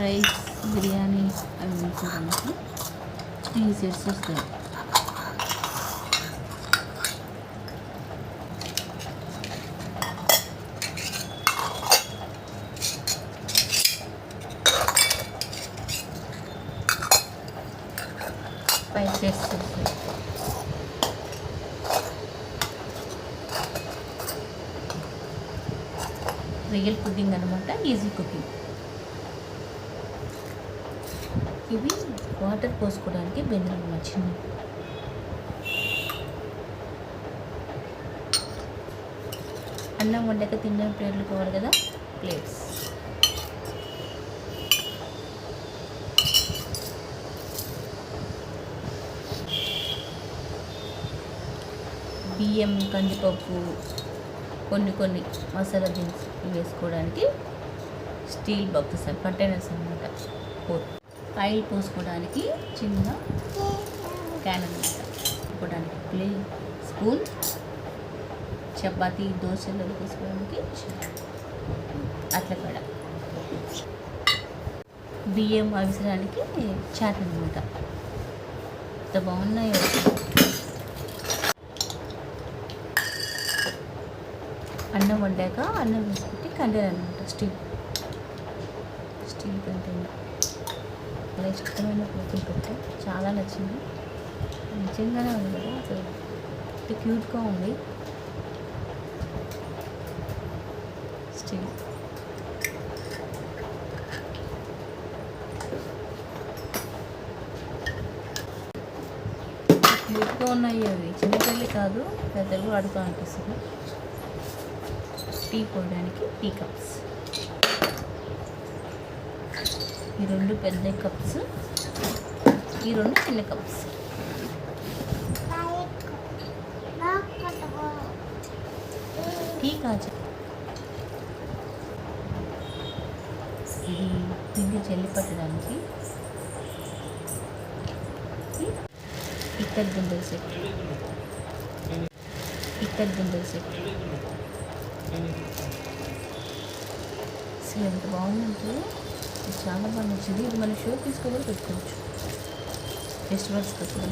Rice biryani అవి వేసుకోవడానికి three sets వస్తాయి. ఫైవ్ సెట్స్ వస్తాయి. రియల్ కుకింగ్ అనమాట ఈజీ కుకింగ్ ఇవి వాటర్ పోసుకోవడానికి బెండలు వచ్చింది. అన్నం వండక తిన్న ప్లేట్లు కావాలి కదా? ప్లేట్స్. బియ్యం కందిపప్పు కొన్ని కొన్ని మసాలా దినుసులు వేసుకోవడానికి స్టీల్ బాక్సెస్ కంటైనర్స్ అనమాట ఫోర్ ఆయిల్ పోసుకోవడానికి చిన్న క్యాన్ అనమాట పోసుకోవడానికి ప్లే స్పూన్ చపాతీ దోశలు పోసుకోవడానికి అట్ల కూడా. బియ్యం అవసరానికి చాట్ అనమాట ఎంత బాగున్నాయో. అన్నం వండాక అన్నం వేసుకుంటే కంటైనర్ అనమాట స్టీల్. స్టీల్ కంటైనర్ చాలా ఇష్టమైన కూతురు పెట్టా చాలా నచ్చింది. నిజంగానే ఉంది కదా అసలు ఎంత క్యూట్గా ఉంది. స్టిల్. క్యూట్గా ఉన్నాయి అవి. చిన్నపిల్లి కాదు పెద్దలు వాడుకో అనిపిస్తుంది. టీ పోయడానికి టీ కప్స్. ఈ రెండు పెద్ద కప్స్. ఈ రెండు చిన్న కప్స్. టీ కాజు. ఇది పిండి చెల్లి పట్టడానికి. ఇక్కడ గింజల సెట్. ఇక్కడ గింజల సెట్. అసలు ఎంత బాగుందంటే చాలా బాగా నచ్చింది ఇది మన షో తీసుకొని పెట్టుకోవచ్చు. ఫెస్టివల్స్ కూడా